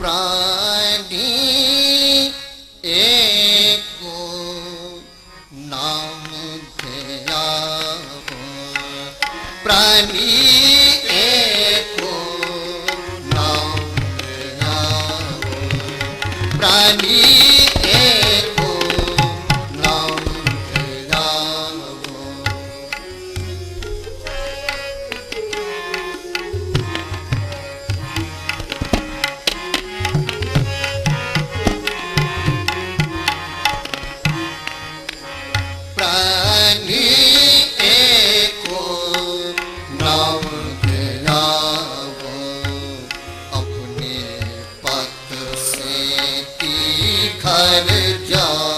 प्राण नित्या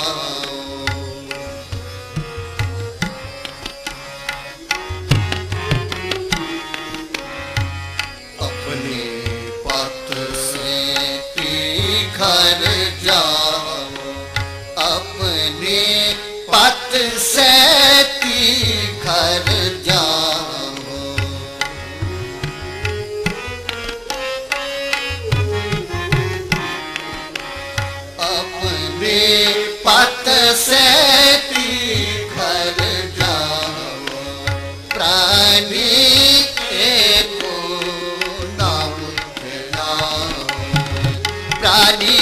Shani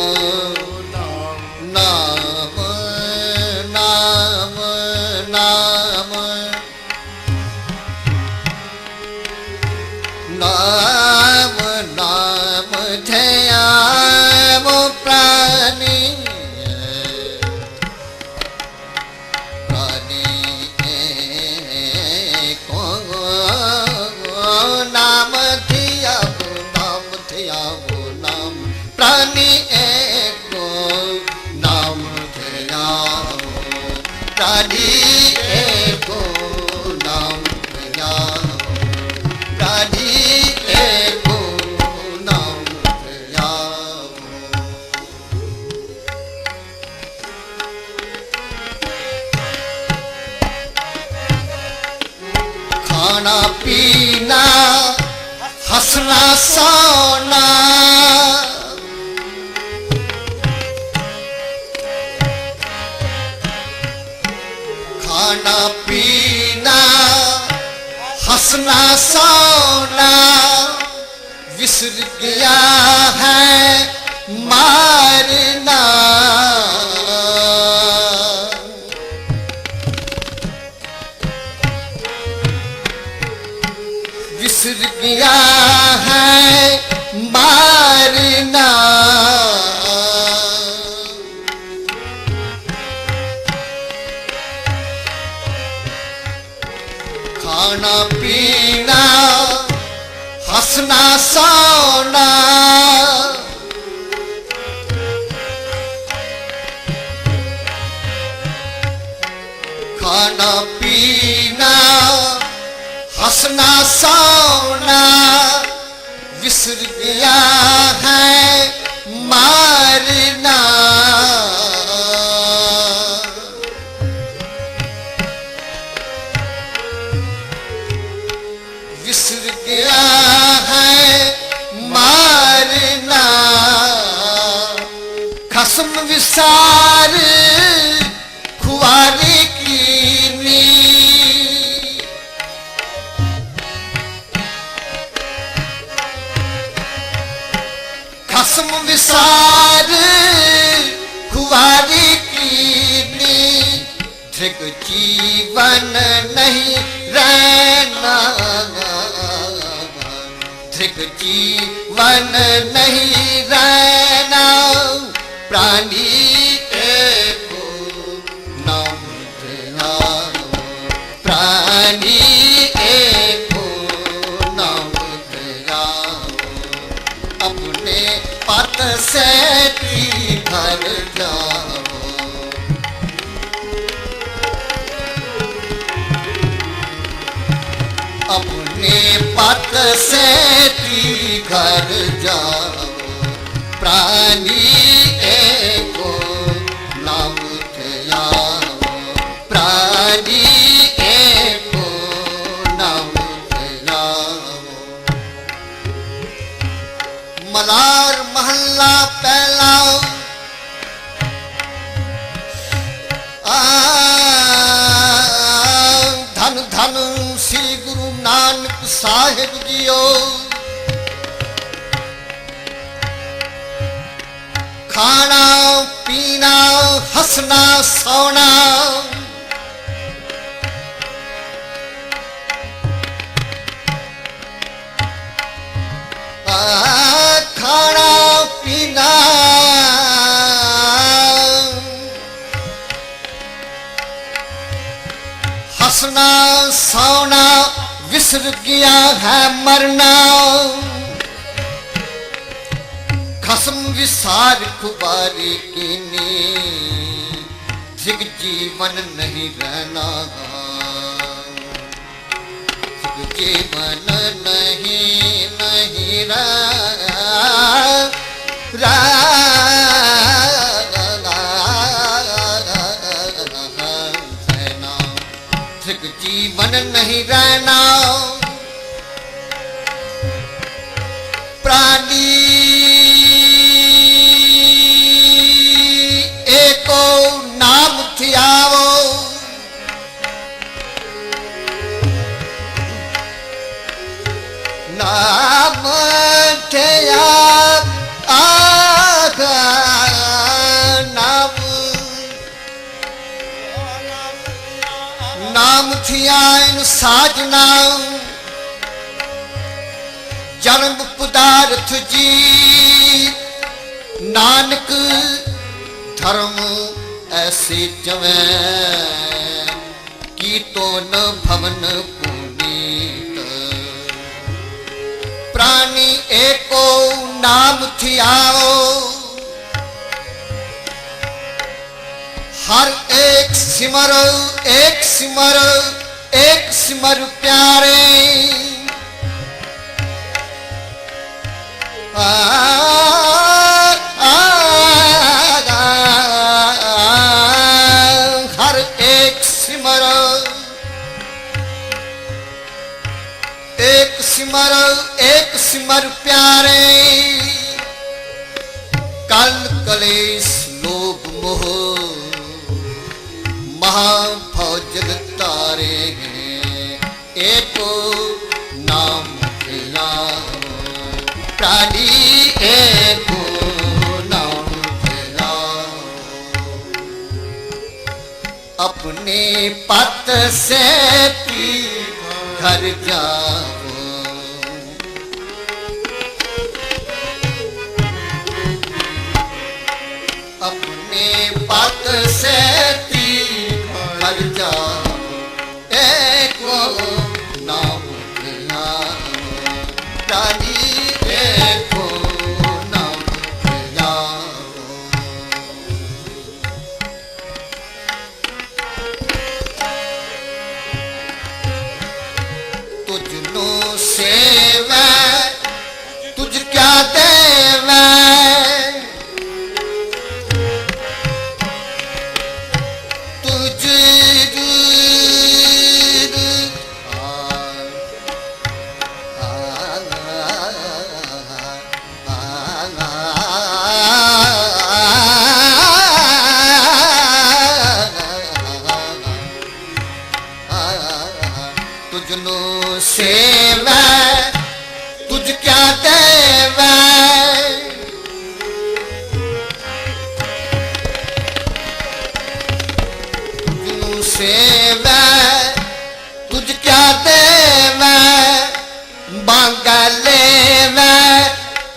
ਖਾਣਾ ਪੀਣਾ ਹੱਸਣਾ ਸੌਣਾ। ਵਿਸਰ ਗਿਆ ਹੈ ਮਾਰਨਾ ਪਤ ਸੇਤੀ ਘਰ ਜਾਓ ਪ੍ਰਾਨੀ ਏਕੋ ਨਾਮ ਧਿਆਓ ਪ੍ਰਾਨੀ ਏਕੋ ਨਾਮ ਧਿਆਓ ਮਲਾਰ ਮਹੱਲਾ ਪਹਿਲਾ ਆ ਸਾਹਿਬ ਜੀਓ। ਖਾਣਾ ਪੀਣਾ ਹੱਸਣਾ ਸੌਣਾ। ਖਾਣਾ ਪੀਣਾ। ਹੱਸਣਾ ਸੌਣਾ। ਵਿਸਰ ਗਿਆ ਹੈ ਮਰਨਾ। ਖਸਮ ਵਿਸਾਰ ਖੁਬਾਰੀ ਕੀਨੀ, ਜਿਗ ਜੀਵਨ ਨਹੀਂ ਰਹਿਣਾ। ਜਿਗ ਜੀਵਨ ਨਹੀਂ ਨਹੀਂ ਰਹਿਣਾ। ਨਹੀਂ ਰਹਿਣਾ। ਪ੍ਰਾਨ ਨਾਮ ਥਿਆਇਨ ਸਾਜਨਾ ਜਨਮ ਪਦਾਰਥ ਜੀ, ਨਾਨਕ ਧਰਮ ਐਸੇ ਜਵੈ ਕੀ ਤੋ ਨ ਭਵਨ ਪੁਨੀਤ। ਪ੍ਰਾਨੀ ਏਕੋ ਨਾਮ ਥਿਆਓ ਹਰ ਏਕ ਸਿਮਰ ਏਕ ਸਿਮਰ ਇੱਕ ਸਿਮਰ ਪਿਆਰੇ। ਆ ਸਿਮਰ, ਏਕ ਸਿਮਰ ਪਿਆਰੇ। ਕਲ ਕਲੇਸ਼ महाफौजल तारे हैं एको नाम खिला प्राणी एको नाम खिला अपने पत से पी घर जाओ अपने पत से ਕਿਨੂੰ ਸੇਵੈ ਤੁਝ ਕਿਆ ਦੇਵੈ? ਕਿਨੂੰ ਸੇਵੈ ਤੁਝ ਕਿਆ ਦੇਵੈ? ਮੰਗ ਲੈਵੈ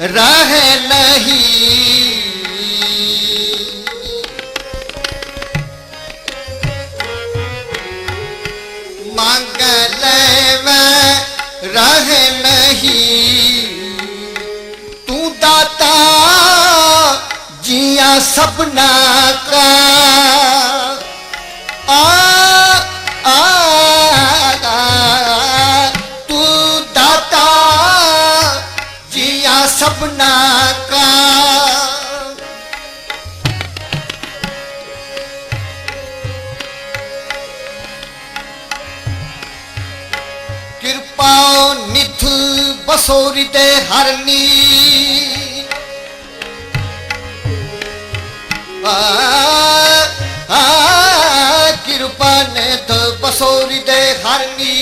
ਰਹਿ ਨਹੀਂ। ਰਹੇ ਨਹੀਂ ਤੂੰ ਦਾਤਾ ਜੀਆ ਸਪਨਾ ਕਾ ਆ ਤੂੰ ਦਾਤਾ ਜੀਆ ਸਪਨਾ ਬਸੋਰੀ ਤੇ ਹਰਨੀ। ਆ ਆ, ਕਿਰਪਾ ਨਿਥ ਬਸੋਰੀ ਤੇ ਹਰਨੀ।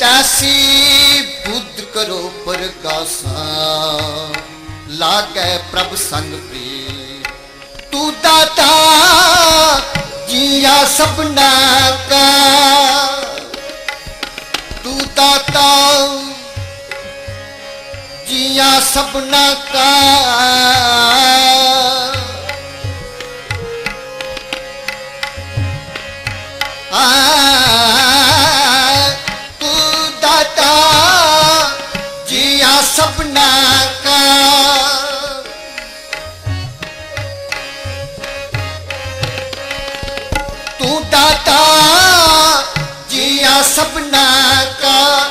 ਤੈਸੀ ਬੁੱਧ ਕਰੋ ਪ੍ਰਗਾਸਾ, ਲਾਗੈ ਪ੍ਰਭ ਸੰਗ ਪ੍ਰੀ ਤੂੰ ਦਾਤਾ, ਜੀਆ ਸਪਨਾ ਜੀਆ ਸਪਨਾ ਕਾ। ਆ, ਤੂੰ ਦਾਤਾ ਜੀਆ ਸਪਨਾ ਕਾ। ਤੂੰ ਦਾਤਾ ਜੀਆ ਸਪਨਾ ਕਾ।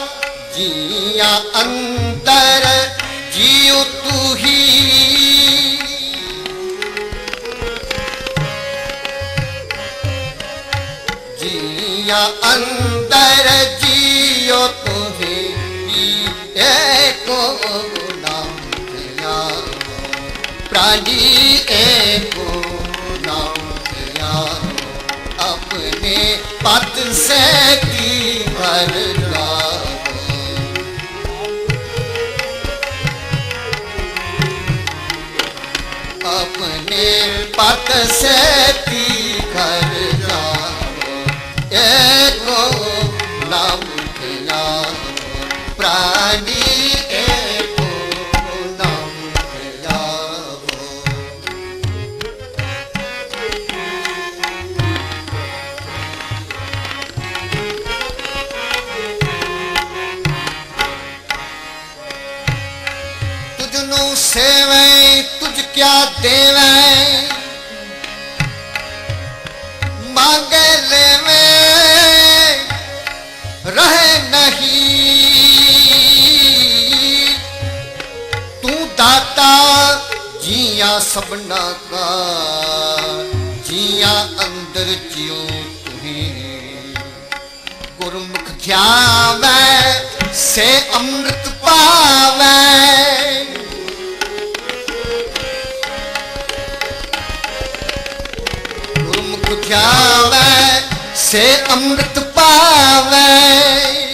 ਜੀਆ ਅੰਦਰ ਜੀਉ ਤੂੰ ਹੀ। ਜੀਆ ਅੰਦਰ ਜੀਉ ਤੂੰ ਹੀ। ਏਕੋ ਨਾਮ ਜਿਆ। ਪ੍ਰਾਣੀ ਏਕੋ ਨਾਮ ਜਿਆ। ਆਪਣੇ ਪਤ ਸੇ ਕੀ ਭਰ ਪਤ ਸੇਤੀ ਘਰ ਜਾਵੋ ਏਕੋ ਨਾਮ ਕਿਨਾ ਪ੍ਰਾਨੀ ਏਕੋ ਨਾਮ ਕਿਨਾਵੋ ਤੁਝ ਨੂੰ ਸੇਵੈ ਤੁਝ ਕਿਆ ਦੇਵ ਦਾਤਾ, ਜੀਆਂ ਸਭਨਾ ਕਾ ਜੀਆਂ ਅੰਦਰ ਜਿਉ ਤੁਹੀ। ਗੁਰਮੁਖ ਧਿਆਵੈ, ਸੇ ਅੰਮ੍ਰਿਤ ਪਾਵੈ। ਗੁਰਮੁਖ ਧਿਆਵੈ, ਸੇ ਅੰਮ੍ਰਿਤ ਪਾਵੈ।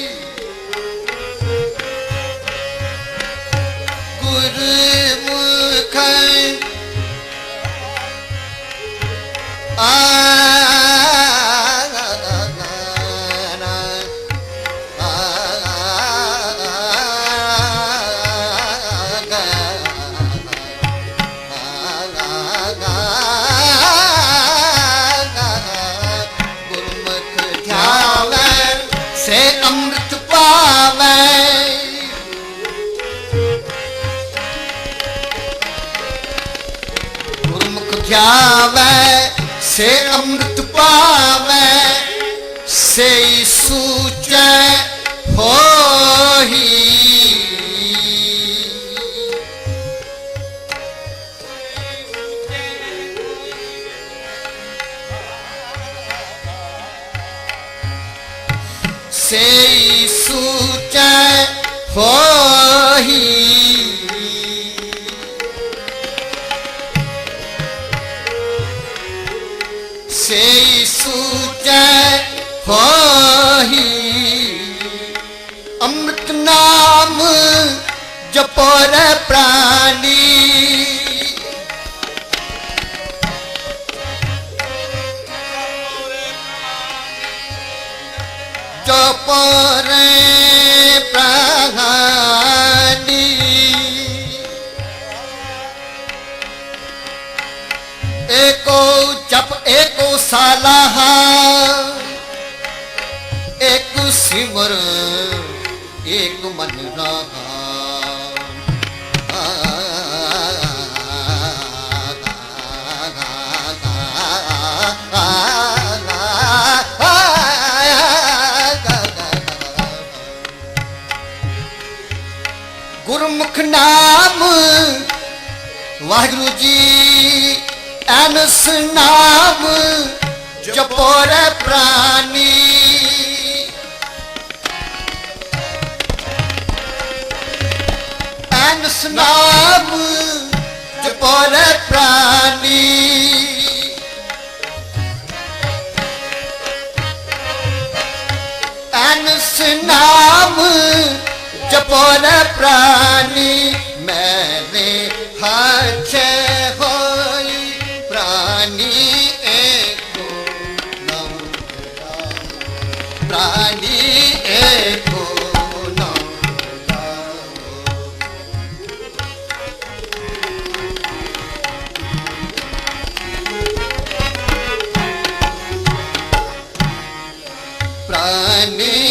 ਗੁਰਮੁਖ ਧਿਆਵੈ ਸੇ ਅੰਮ੍ਰਿਤ ਪਾਵੈ ਸੇ ਸੂਚੈ ਹੋਹੀ। ਸੇ ਸੂਚੈ ਹੋਹੀ। ਜਪੋਰ ਪ੍ਰਾਨੀ ਜਪੋਰ ਪ੍ਰਾਨੀ ਏਕੋ ਏਕੋ ਸਾਲਾਹਾ ਏਕ ਸਿਮਰ ਨਾਮ। ਵਾਹਿਗੁਰੂ ਜੀ ਅਨਸ ਨਾਮ। ਜਪੋ ਰੇ ਪ੍ਰਾਨੀ। ਅਨਸ ਨਾਮ, ਜਪੋ ਰੇ ਪ੍ਰਾਨੀ। ਅਨਸ ਨਾਮ ਜਪੋ ਰੇ ਪ੍ਰਾਨੀ ਮੈਨੇ ਹੱਥ ਹੋਈ। ਪ੍ਰਾਨੀ ਏਕੋ ਨਾਮ ਪ੍ਰਾਨੀ ਏਕੋ ਨਾਮ ਪ੍ਰਾਨੀ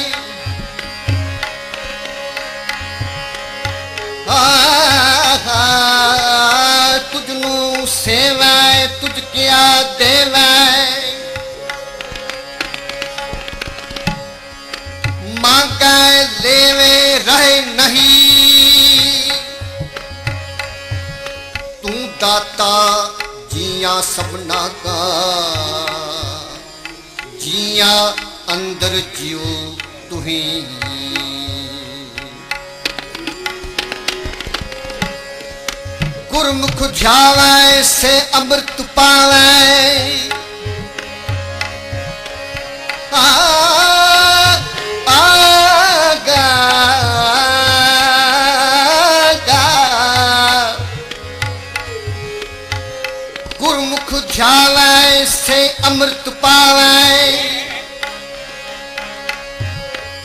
ਨੂੰ ਸੇਵਾਏ ਤੁਝ ਕਿਆ ਦੇਵਾਏ। ਮੰਗੈ ਲੈਵੇ ਰਹੇ ਨਹੀਂ। ਤੂੰ ਦਾਤਾ ਜੀਆਂ ਸਭਨਾ ਕਾ। ਜੀਆਂ ਅੰਦਰ ਜਿਉ ਤੁਹੀ ਗੁਰਮੁਖ ਝਾਵੈ ਸੇ ਅੰਮ੍ਰਿਤ ਪਾਵੈ। ਆ ਆਗਾ ਗੁਰਮੁਖ ਝਾਵੈ ਸੇ ਅੰਮ੍ਰਿਤ ਪਾਵੈ।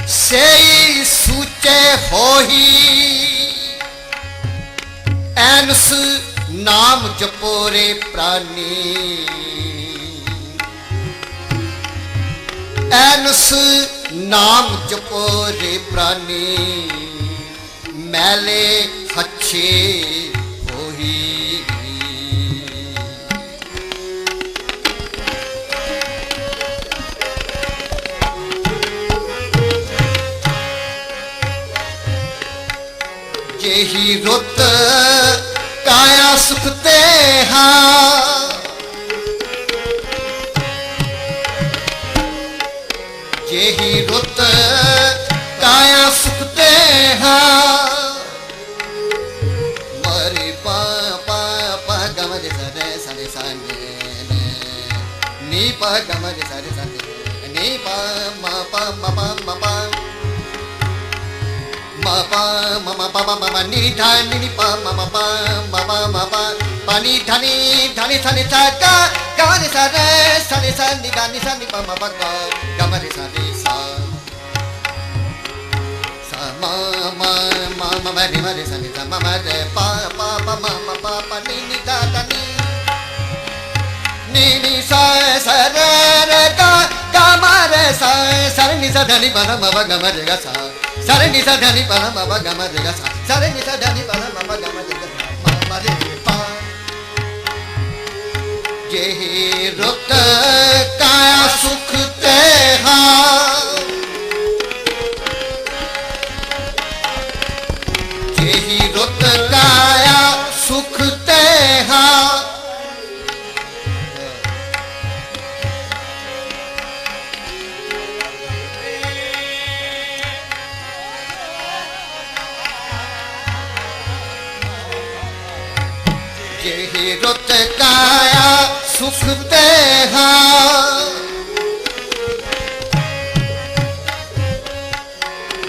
ਸੇਈ ਸੂਚੇ ਹੋਈ ਐਨਸ ਨਾਮ ਜਪੋਰੇ ਪ੍ਰਾਨੀ। ਐਨਸ ਨਾਮ ਜਪੋਰੇ ਪ੍ਰਾਨੀ। ਮੈਲੇ ਹੱਛੇ ਜਿਹੀ ਰੁੱਤ ਕਾਇਆ ਸੁਖ ਤੇ ਹਾਂ ਜਿਹੀ ਰੁੱਤ ਕਾਇਆ ਸੁਖ ਤੇ ਹਾਂ ਮਰੇ ਪਾ ਪਾ ਪਾ, ਗਮ ਦੇ ਸਰੇ ਸਰੇ ਸਾਨੇ ਨੀ ਪਾ, ਗਮ ਦੇ ਸਰੇ ਸਰੇ ਨੀ ਪਾ, ਮਾ ਪਾ ਮਾ ਪਾ ਮਾ, ਪਾ। Ma pa ma ma pa ma ma ma ni tha ni ni pa ma ma pa ma ma ma pa. Pa ni tha ni tha ni tha ni tha ka. Ga ni sa sa ni sa ni ga ni sa ni pa ma pa ga. Ga ma ni sa ni sa. Sa ma ma ma ni ni ni ni. Sa sa re re ga. Sa sa ni sa da ni pa na ma pa ga ma re ga sa ਸਾਰੇ ਨੀ ਸਾ ਧਾਨੀ ਪਾਣਾ ਬਾਬਾ ਗਾਮਾ ਦੇ ਗਾ ਸਾਰੇ ਨੀ ਸਾ ਧਾਨੀ ਪਾਣਾ ਬਾਬਾ ਗਾਮਾ ਦੇ ਗਾ ਮਾ ਮਾ ਦੇ ਪਾ ਜੇ ਰੁੱਤ ਕਾਇਆ ਸੁਖ ਤੇ ਹਾਂ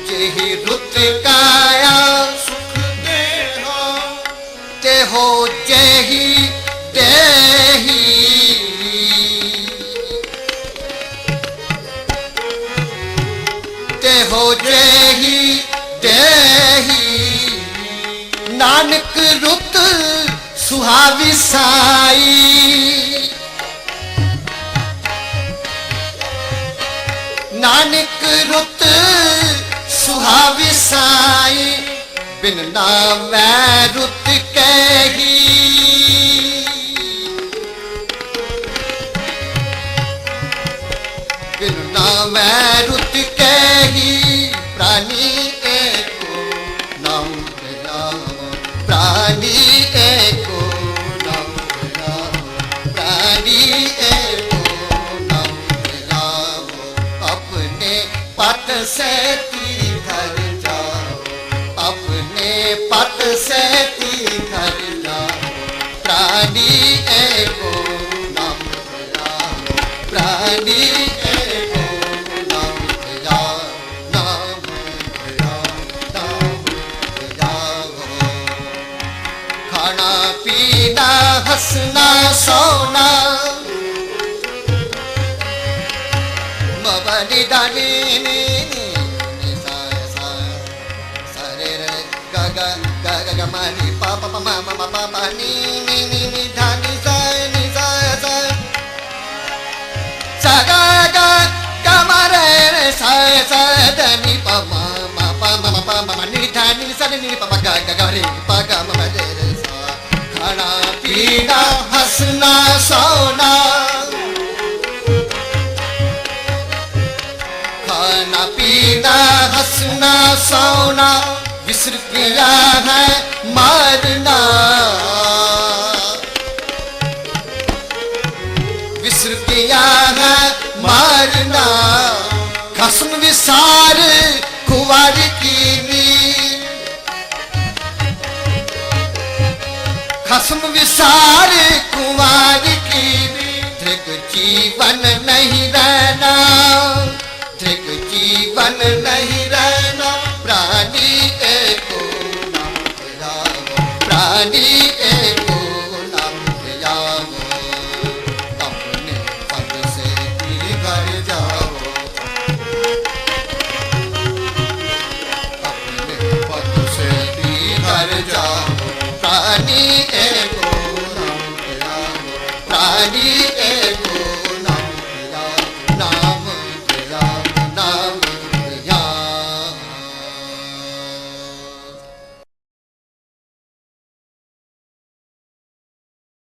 ਜਿਹੀ ਰੁੱਤ ਕਾਇਆ ਸੁਖ ਤੇ ਹਾਂ ਤੇ ਹੋ ਜਿਹੀ ਦੇਹੀ। ਤੇ ਹੋ ਜਿਹੀ ਦੇਹੀ। ਨਾਨਕ ਰੁੱਤ ਸੁਹਾਵੀ ਸਾਈ। ਨਾਨਕ ਰੁੱਤ ਸੁਹਾਵੀ ਸਾਈ, ਬਿਨ ਨਾਮੈ ਰੁੱਤ ਕਹਿਗੀ ਬਿਨ ਨਾਮੈ ਰੁੱਤ ਕਹਿਗੀ ਪ੍ਰਾਨੀ ਏਕੋ ਨਾਮ ਨਾਮ, ਪ੍ਰਾਨੀ ਏਕੋ సోనా. మబని దని సరే గగ గగ గమని పాప మమ పాప నీ నిలిధా నిలిసని నిలిప మగ గగ రే పగ మమ రే ਖਾਣਾ ਪੀਣਾ, ਹੱਸਣਾ, ਸੌਣਾ। ਖਾਣਾ, ਪੀਣਾ, ਹੱਸਣਾ, ਸੌਣਾ, ਵਿਸਰ ਗਿਆ ਹੈ ਮਾਰਨਾ। ਵਿਸਰ ਗਿਆ ਹੈ ਮਾਰਨਾ। ਖਸਮ ਵਿਸਾਰ, ਖੁਵਾਰੀ ਖਸਮ ਵਿਸਾਰ ਕੁਵਾਰ ਕੀ? ਤ੍ਰਿਗ ਜੀਵਨ ਨਹੀਂ ਰਹਿਣਾ। ਤ੍ਰਿਗ ਜੀਵਨ ਨਹੀਂ